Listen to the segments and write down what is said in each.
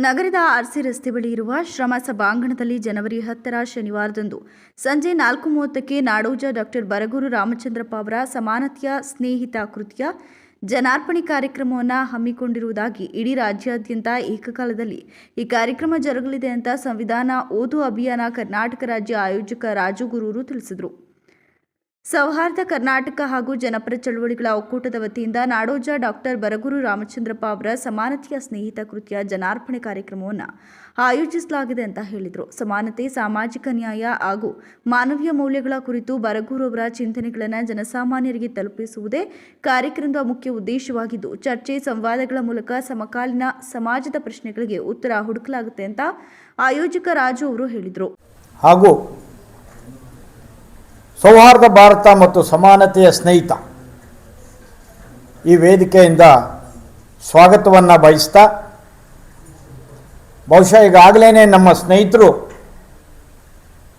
ನಗರದ ಆರ್ಸಿ ರಸ್ತೆ ಬಳಿ ಇರುವ ಶ್ರಮ ಸಭಾಂಗಣದಲ್ಲಿ ಜನವರಿ ಹತ್ತರ ಶನಿವಾರದಂದು ಸಂಜೆ ನಾಲ್ಕು ಮೂವತ್ತಕ್ಕೆ ನಾಡೋಜ ಡಾಕ್ಟರ್ ಬರಗೂರು ರಾಮಚಂದ್ರಪ್ಪ ಅವರ ಸಮಾನತೆಯ ಸ್ನೇಹಿತ ಕೃತಿಯ ಜನಾರ್ಪಣೆ ಕಾರ್ಯಕ್ರಮವನ್ನು ಹಮ್ಮಿಕೊಂಡಿರುವುದಾಗಿ ಇಡೀ ರಾಜ್ಯಾದ್ಯಂತ ಏಕಕಾಲದಲ್ಲಿ ಈ ಕಾರ್ಯಕ್ರಮ ಜರುಗಲಿದೆ ಅಂತ ಸಂವಿಧಾನ ಓದು ಅಭಿಯಾನ ಕರ್ನಾಟಕ ರಾಜ್ಯ ಆಯೋಜಕ ರಾಜು ಗುರೂರು ತಿಳಿಸಿದರು. ಸೌಹಾರ್ದ ಕರ್ನಾಟಕ ಹಾಗೂ ಜನಪರ ಚಳುವಳಿಗಳ ಒಕ್ಕೂಟದ ವತಿಯಿಂದ ನಾಡೋಜ ಡಾಕ್ಟರ್ ಬರಗೂರು ರಾಮಚಂದ್ರಪ್ಪ ಅವರ ಸಮಾನತೆಯ ಸ್ನೇಹಿತ ಕೃತಿಯ ಜನಾರ್ಪಣೆ ಕಾರ್ಯಕ್ರಮವನ್ನು ಆಯೋಜಿಸಲಾಗಿದೆ ಅಂತ ಹೇಳಿದರು. ಸಮಾನತೆ, ಸಾಮಾಜಿಕ ನ್ಯಾಯ ಹಾಗೂ ಮಾನವೀಯ ಮೌಲ್ಯಗಳ ಕುರಿತು ಬರಗೂರು ಅವರ ಚಿಂತನೆಗಳನ್ನು ಜನಸಾಮಾನ್ಯರಿಗೆ ತಲುಪಿಸುವುದೇ ಕಾರ್ಯಕ್ರಮದ ಮುಖ್ಯ ಉದ್ದೇಶವಾಗಿದ್ದು, ಚರ್ಚೆ, ಸಂವಾದಗಳ ಮೂಲಕ ಸಮಕಾಲೀನ ಸಮಾಜದ ಪ್ರಶ್ನೆಗಳಿಗೆ ಉತ್ತರ ಹುಡುಕಲಾಗುತ್ತೆ ಅಂತ ಆಯೋಜಕ ರಾಜು ಅವರು ಹೇಳಿದರು. ಹಾಗೂ ಸೌಹಾರ್ದ ಭಾರತ ಮತ್ತು ಸಮಾನತೆಯ ಸ್ನೇಹಿತ. ಈ ವೇದಿಕೆಯಿಂದ ಸ್ವಾಗತವನ್ನು ಬಯಸ್ತಾ, ಬಹುಶಃ ಈಗಾಗಲೇ ನಮ್ಮ ಸ್ನೇಹಿತರು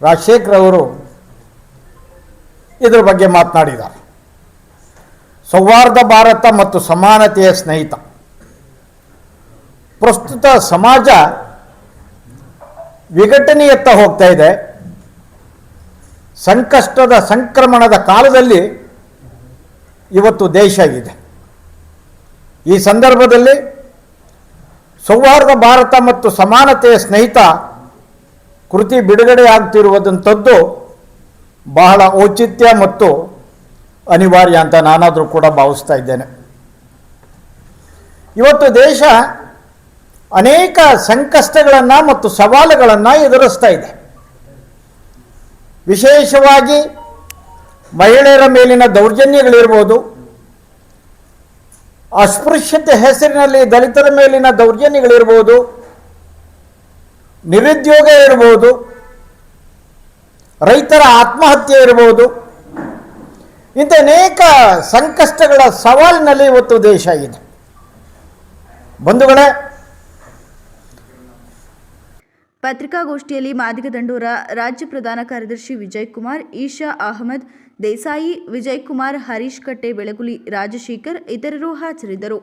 ರಾಜಶೇಖರ್ ಅವರು ಇದ್ರ ಬಗ್ಗೆ ಮಾತನಾಡಿದ್ದಾರೆ. ಸೌಹಾರ್ದ ಭಾರತ ಮತ್ತು ಸಮಾನತೆಯ ಸ್ನೇಹಿತ. ಪ್ರಸ್ತುತ ಸಮಾಜ ವಿಘಟನೆಯತ್ತ ಹೋಗ್ತಾ ಇದೆ. ಸಂಕಷ್ಟದ ಸಂಕ್ರಮಣದ ಕಾಲದಲ್ಲಿ ಇವತ್ತು ದೇಶ ಇದೆ. ಈ ಸಂದರ್ಭದಲ್ಲಿ ಸೌಹಾರ್ದ ಭಾರತ ಮತ್ತು ಸಮಾನತೆಯ ಸ್ನೇಹಿತ ಕೃತಿ ಬಿಡುಗಡೆಯಾಗ್ತಿರುವುದಂಥದ್ದು ಬಹಳ ಔಚಿತ್ಯ ಮತ್ತು ಅನಿವಾರ್ಯ ಅಂತ ನಾನಾದರೂ ಕೂಡ ಭಾವಿಸ್ತಾ ಇದ್ದೇನೆ. ಇವತ್ತು ದೇಶ ಅನೇಕ ಸಂಕಷ್ಟಗಳನ್ನು ಮತ್ತು ಸವಾಲುಗಳನ್ನು ಎದುರಿಸ್ತಾ ಇದೆ. ವಿಶೇಷವಾಗಿ ಮಹಿಳೆಯರ ಮೇಲಿನ ದೌರ್ಜನ್ಯಗಳಿರ್ಬೋದು, ಅಸ್ಪೃಶ್ಯತೆ ಹೆಸರಿನಲ್ಲಿ ದಲಿತರ ಮೇಲಿನ ದೌರ್ಜನ್ಯಗಳಿರ್ಬೋದು, ನಿರುದ್ಯೋಗ ಇರ್ಬೋದು, ರೈತರ ಆತ್ಮಹತ್ಯೆ ಇರ್ಬೋದು, ಇಂಥ ಅನೇಕ ಸಂಕಷ್ಟಗಳ ಸವಾಲಿನಲ್ಲಿ ಇವತ್ತು ದೇಶ ಇದೆ. ಬಂಧುಗಳೇ ಪತ್ರಿಕಾಗೋಷ್ಠಿಯಲ್ಲಿ ಮಾದಿಗ ದಂಡೂರ, ರಾಜ್ಯ ಪ್ರಧಾನ ಕಾರ್ಯದರ್ಶಿ ವಿಜಯ್ ಕುಮಾರ್ ಈಶಾ ಅಹಮದ್, ದೇಸಾಯಿ ವಿಜಯ್ ಕುಮಾರ್ ಹರೀಶ್ ಕಟ್ಟೆ, ಬೆಳಗುಲಿ ರಾಜಶೇಖರ್ ಇತರರು ಹಾಜರಿದ್ದರು.